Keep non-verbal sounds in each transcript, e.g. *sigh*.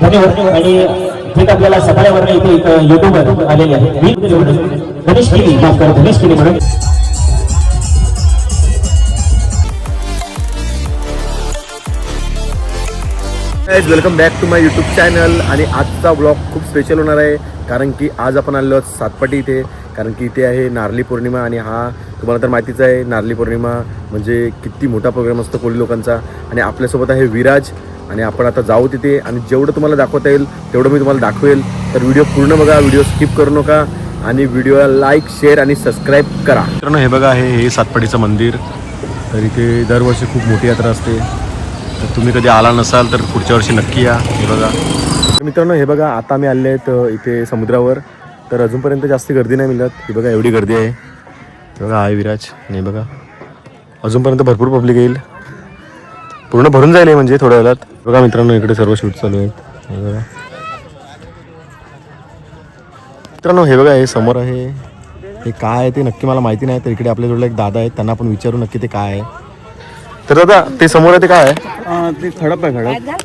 धन्यवाद आणि जे आपल्याला सकाळवर इथे युट्यूबवर आलेले आहे मी गणेश केली माफ करा गणेश केली म्हणून. Welcome back to my YouTube channel आणि आजचा ब्लॉग खूप स्पेशल होणार आहे. कारण की आज आपण आलो आहोत सातपाटी इथे. कारण की इथे आहे नारली पौर्णिमा आणि हा तुम्हाला तर माहितीच आहे नारली पौर्णिमा म्हणजे किती मोठा प्रोग्राम असतो कोळी लोकांचा. आणि आपल्यासोबत आहे विराज. आणि आपण आता जाऊ तिथे आणि जेवढं तुम्हाला दाखवता येईल तेवढं मी तुम्हाला दाखवेल. तर व्हिडिओ पूर्ण बघा व्हिडिओ स्किप करू नका आणि व्हिडिओला लाईक शेअर आणि सबस्क्राईब करा. मित्रांनो हे बघा हे हे सातपाटीचं मंदिर. तर इथे दरवर्षी खूप मोठी यात्रा असते. तर तुम्ही कधी आला नसाल तर पुढच्या वर्षी नक्की या. हे बघा. तर मित्रांनो हे बघा आता आम्ही आले आहेत इथे समुद्रावर. तर अजूनपर्यंत जास्त गर्दी नाही मिळत. ही बघा एवढी गर्दी आहे. बघा आहे विराज. नाही बघा. अजूनपर्यंत भरपूर पब्लिक येईल. पूर्ण भरून जाईल म्हणजे थोड्या वेळात. बघा मित्रांनो इकडे सर्व शूट चालू आहेत. हे बघा. मित्रांनो हे बघा हे समोर आहे. हे काय आहे ते नक्की मला माहिती नाही तर इकडे आपल्या जोडला एक दादा आहेत त्यांना आपण विचारू नक्की ते काय आहे. तर दादा ते समोर आहे ते काय आहे? हा, ते खडप आहे खडप.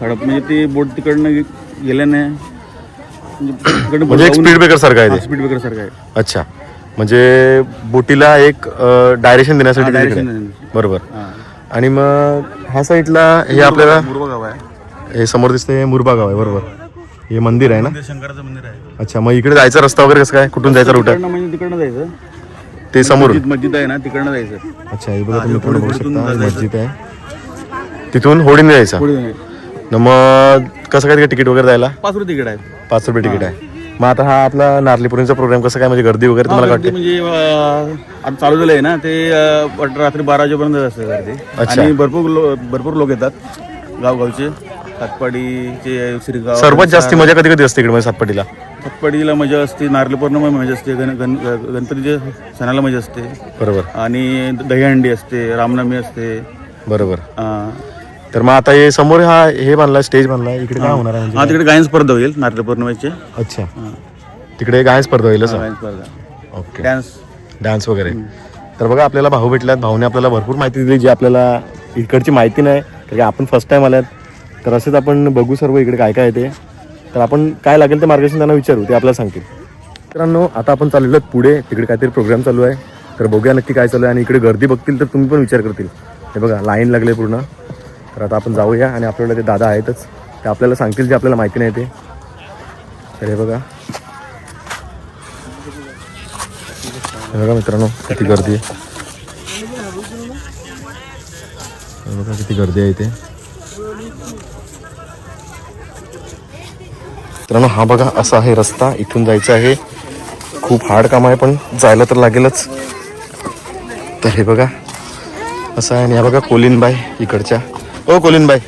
खडप म्हणजे ते बोट तिकडनं गे- गेल्याने म्हणजे तिकडनं म्हणजे एक स्पीड ब्रेकर सारखं आहे ते. स्पीड ब्रेकर सारखं आहे. अच्छा. म्हणजे बोटीला एक डायरेक्शन देण्यासाठी ते तिकडे. बरोबर. हा. आणि मग ह्या साईडला हे आपल्याला मुरबा गाव आहे. हे समोर दिसतंय हे मुरबा गाव आहे बरोबर. हे मंदिर आहे ना? शंकराचं मंदिर आहे. अच्छा मग इकडे जायचा रस्ता वगैरे कसं काय? कुठून जायचा रूट आहे? तिकडनं म्हणजे तिकडनं जायचं. ते समोर मस्जिद आहे ना तिकडनं जायचं. अच्छा हे बघा तुम्ही पुढे बघू शकता जायचं. मस्जिद आहे. तिथून होडीने जायचं. मग कसं काय तिकीट वगैरे जायला पाच रुपये तिकीट आहे. पाच रुपये तिकीट आहे. मग आता हा आपला नारलीपुरीचा प्रोग्राम कसं काय? म्हणजे गर्दी वगैरे तुम्हाला गर्दी वाटते? म्हणजे अं, आता चालू झालं आहे ना ते अं, रात्री बारा वाजेपर्यंत असते गर्दी. अच्छा. आणि भरपूर लो- भरपूर लोक येतात गावगावचे. सातपाडीचे श्रीगाव सर्वात जास्ती मजा कधी कधी असते इकडे म्हणजे सातपाटीला सातपाडीला मजा असते नारळी पौर्णिमा मजा असते गण गण गणपतीच्या सणाला मजा असते. बरोबर. आणि दहीहंडी असते रामनवमी असते. बरोबर. अं, तर मग आता हे समोर हा हे बांधलाय स्टेज बांधलाय इकडे काय होणार आहे हा म्हणजे तिकडे गायन स्पर्धा होईल नारळी पौर्णिमेचे. अच्छा. तिकडे गाय स्पर्धा होईल असं? गायन स्पर्धा. ओके डान्स डान्स वगैरे. तर बघा आपल्याला भाऊ भेटल्यात. भाऊने आपल्याला भरपूर माहिती दिली जी आपल्याला इकडची माहिती नाही. कारण की आपण फर्स्ट टाइम आल्यात. तर असेच आपण बघू सर्व इकडे काय काय आहे ते. तर आपण काय लागेल ते मार्गदर्शन त्यांना विचारू ते आपल्याला सांगतील. मित्रांनो आता आपण चाललेलो आहोत पुढे. तिकडे काहीतरी प्रोग्राम चालू आहे. तर बघूया नक्की काय चालू आहे. आणि इकडे गर्दी बघतील तर तुम्ही पण विचार करतील. हे बघा लाईन लागले पूर्ण. तर आता आपण जाऊया आणि आपल्याला ते दादा आहेतच ते आपल्याला सांगतील जे आपल्याला माहिती नाही ते. तर हे बघा. हे बघा मित्रांनो किती गर्दी आहे. बघा किती गर्दी आहे इथे. मित्रांनो हा बघा असा आहे रस्ता इथून जायचा आहे. खूप हार्ड काम आहे पण जायला तर लागेलच. तर हे बघा असं आहे आणि या बघा कोलिनबाई इकडच्या. ओ कोलिनबाई.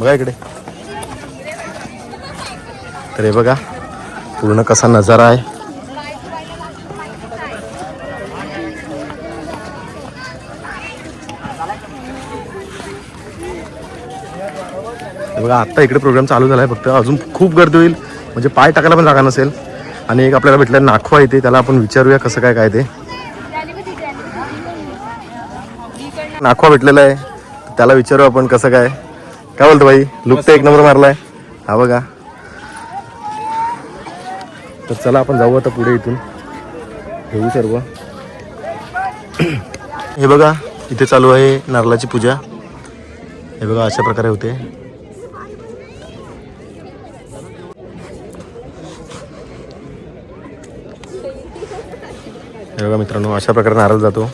बघा इकडे. तर हे बघा पूर्ण कसा नजारा आहे. बघा आत्ता इकडे प्रोग्राम चालू झाला आहे फक्त अजून खूप गर्दी होईल. म्हणजे पाय टाकायला पण जागा नसेल. आणि एक आपल्याला भेटलं नाखवा येते त्याला आपण विचारूया कसं काय काय ते. नाखवा भेटलेला आहे. त्याला विचारू आपण कसं काय. काय बोलतो बाई लुक तर एक नंबर मारलाय. हा बघा. तर चला आपण जाऊ आता पुढे इथून. घेऊ सर्व. *clears throat* हे बघा इथे चालू आहे नारळाची पूजा. हे बघा अशा प्रकारे होते. हे बघा मित्रांनो अशा प्रकारे नारळ जातो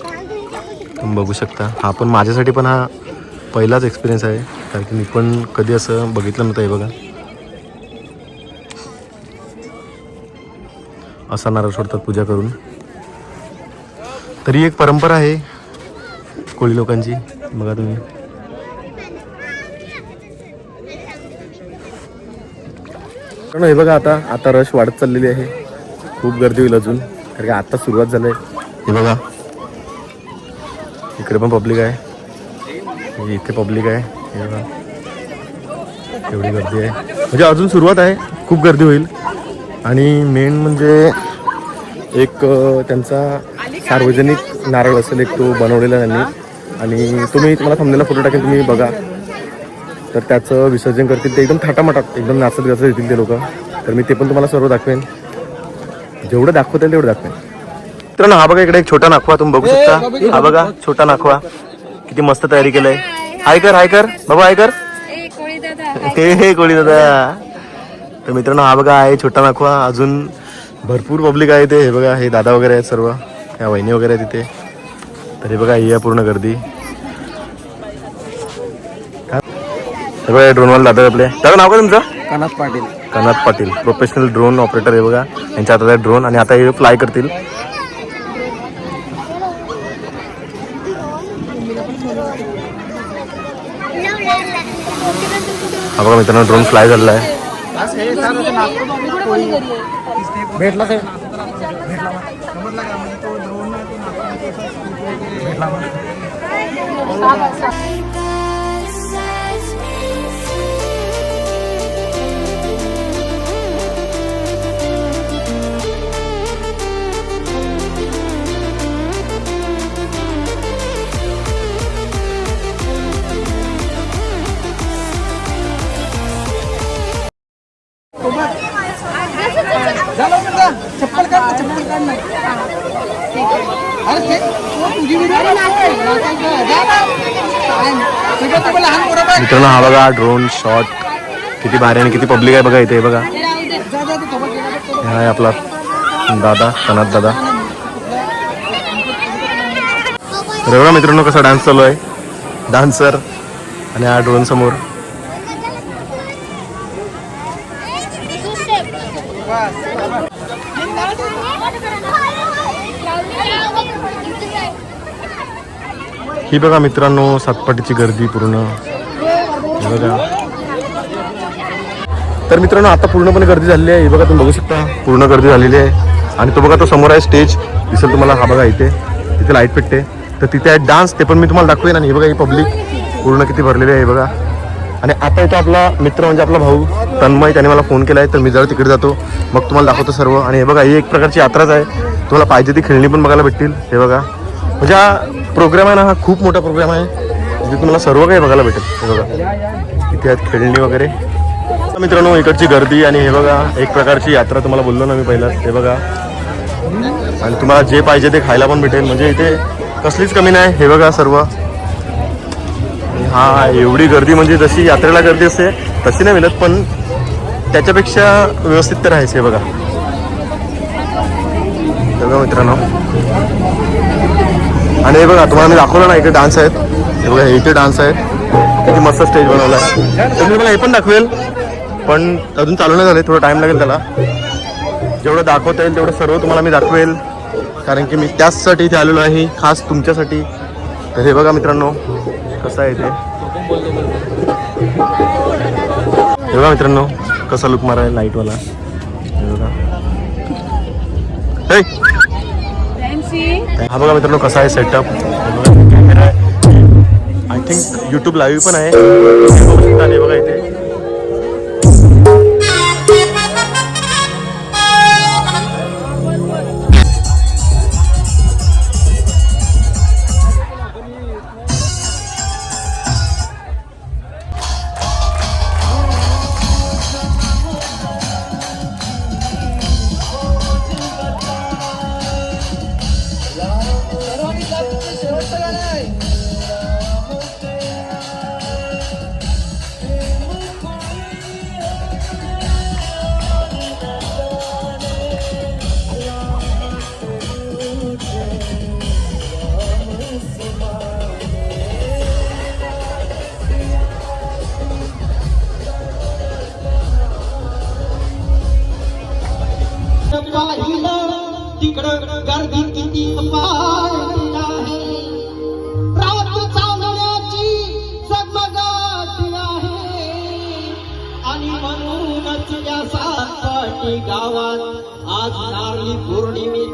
तुम्ही बघू शकता. हा पण माझ्यासाठी पण हा पहिलाच एक्सपिरियन्स आहे. कारण की मी पण कधी असं बघितलं नव्हतं हे बघा. असा नारळ सोडतात पूजा करून. तरी एक परंपरा आहे कोळी लोकांची. बघा तुम्ही. कारण हे बघा आता आता रश वाढत चाललेली आहे. खूप गर्दी होईल अजून. कारण की आता सुरुवात झाली आहे हे बघा. इकडे पण पब्लिक आहे. इथे पब्लिक आहे. एवढी गर्दी आहे. म्हणजे अजून सुरुवात आहे. खूप गर्दी होईल. आणि मेन म्हणजे एक त्यांचा सार्वजनिक नारळ असेल एक तो बनवलेला त्यांनी. आणि तुम्ही तुम्हाला थांबलेला फोटो टाकेल तुम्ही बघा. तर त्याचं विसर्जन करतील ते एकदम थाटामाटात एकदम नाचत गाचत येतील ते लोक. तर मी ते पण तुम्हाला सर्व दाखवेन. जेवढं दाखवता येईल तेवढं दाखवेन. मित्रांनो हा बघा इकडे एक छोटा नाखवा तुम्ही बघू शकता. हा बघा छोटा नाखवा. किती मस्त तयारी केलंय. हाय कर हाय कर. बाबा हाय कर. ए कोळी दादा हे हे कोळी दादा. तर मित्रांनो हा बघा आहे छोटा नाखवा. अजून भरपूर पब्लिक आहे ते हे बघा हे दादा वगैरे आहेत सर्व. ह्या वहिनी वगैरे आहेत तिथे तर हे बघा ही आहे पूर्ण गर्दी. हे बघा ड्रोनवाला दादा आपले. दादा नाव काय तुमचं? Kanat Patil. Kanath Patil. Professional drone operator आहे बघा. यांच्या हातात आहे ड्रोन आणि आता हे फ्लाय करतील. बघा मित्रांनो ड्रोन फ्लाय झालेला आहे. भेटला चप्पल मित्रांनो हा बघा ड्रोन शॉट किती भारी आणि किती पब्लिक आहे बघा इथे बघा. हा आहे आपला दादा कनाथ दादा. तर बघा मित्रांनो कसा डान्स चालू आहे. डान्सर आणि हा ड्रोन समोर. ही बघा मित्रांनो सातपाटीची गर्दी पूर्ण. बघा. तर मित्रांनो आता पूर्णपणे गर्दी झालेली आहे. ही बघा तुम्ही बघू शकता. पूर्ण गर्दी झालेली आहे. आणि तो बघा तो समोर आहे स्टेज. दिसेल तुम्हाला हा बघा इथे. तिथे लाइट पेटते तर तिथे आहे डान्स ते पण मी तुम्हाला दाखवेन. आणि हे बघा ही पब्लिक पूर्ण किती भरलेली आहे हे बघा. आणि आता इथं आपला मित्र म्हणजे आपला भाऊ तन्मय त्याने मला फोन केला आहे तर मी जरा तिकडे जातो. मग तुम्हाला दाखवतो सर्व. आणि हे बघा ही एक प्रकारची यात्राच आहे. तुम्हाला पाहिजे ती खेळणी पण बघायला भेटतील. हे बघा. म्हणजे प्रोग्राम आहे ना हा खूप मोठा प्रोग्राम आहे. जिथे तुम्हाला सर्व काही बघायला भेटेल. हे बघा. इथे आहेत खेळणी वगैरे. मित्रांनो इकडची गर्दी आणि हे बघा एक प्रकारची यात्रा तुम्हाला बोललो ना मी पहिला. हे बघा. आणि तुम्हाला जे पाहिजे ते खायला पण भेटेल. म्हणजे इथे कसलीच कमी नाही. हे बघा सर्व. हा एवढी गर्दी म्हणजे जशी यात्रेला गर्दी असते तशी नाही मिळत पण त्याच्यापेक्षा व्यवस्थित तर आहेच हे बघा. बघा मित्रांनो. आणि हे बघा तुम्हाला मी दाखवलं ना इथे डान्स आहेत. हे बघा हे इथे डान्स आहेत. किती मस्त स्टेज बनवला आहे. तर मी मला हे पण दाखवेल पण अजून चालू नाही झाले थोडं टाइम लागेल त्याला. जेवढं दाखवता येईल तेवढं सर्व तुम्हाला मी दाखवेल कारण की मी त्याचसाठी इथे आलेलो आहे खास तुमच्यासाठी. तर हे बघा मित्रांनो कसं आहे ते. हे बघा मित्रांनो कसा लुक मारा लाईटवाला हे बघा. हा बघा मित्रांनो कसा आहे setup camera I think YouTube live पण आहे. आणि बघा इथे.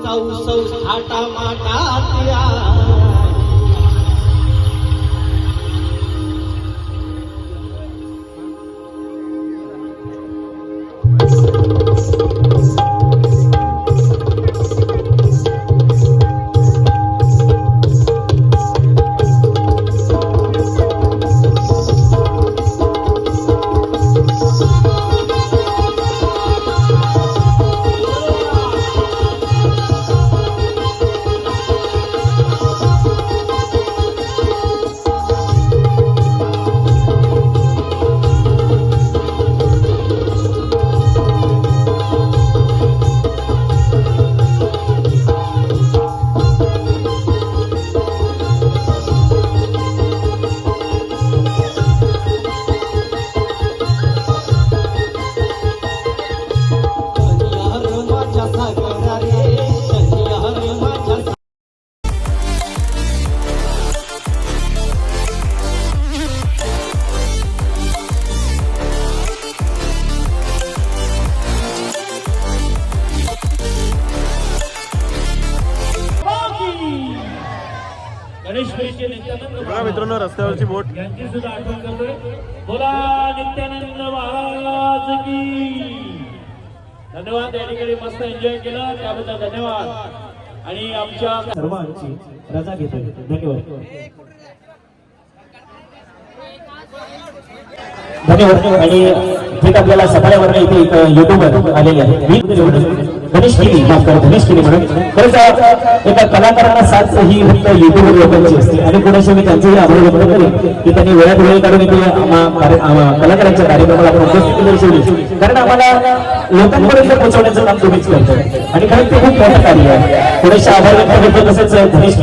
पौर्णिमेचा उत्सव थाटामाटात आहे गणेश बघा मित्रांनो रस्त्यावरची बोट. यांची सुद्धा आठवण करतोय. बोला नित्यानंद महाराज की. धन्यवाद या ठिकाणी मस्त एन्जॉय केला. त्याबद्दल धन्यवाद. आणि आमच्या सर्वांची रजा घेतोय. धन्यवाद. धन्यवाद. आणि जे काही आपल्याला सकाळीवर इथे एक युट्यूबर आलेले आहे मी माफ करा गणेश म्हणून. खरंच एका कलाकारांना साथ ही फक्त युट्यूबर लोकांची असते. आणि कोणाशी मी त्यांचेही आभार व्यक्त करेन की त्यांनी वेळात वेळ काढून इथे कलाकारांच्या कार्यक्रमाला आपण उपस्थिती दर्शवली कारण आम्हाला लोकांपर्यंत पोहोचवण्याचं काम तुम्हीच करतो आणि खरंच ते खूप मोठं कार्य आहे. थोडेसे आभार व्यक्त करतो. तसंच गणेश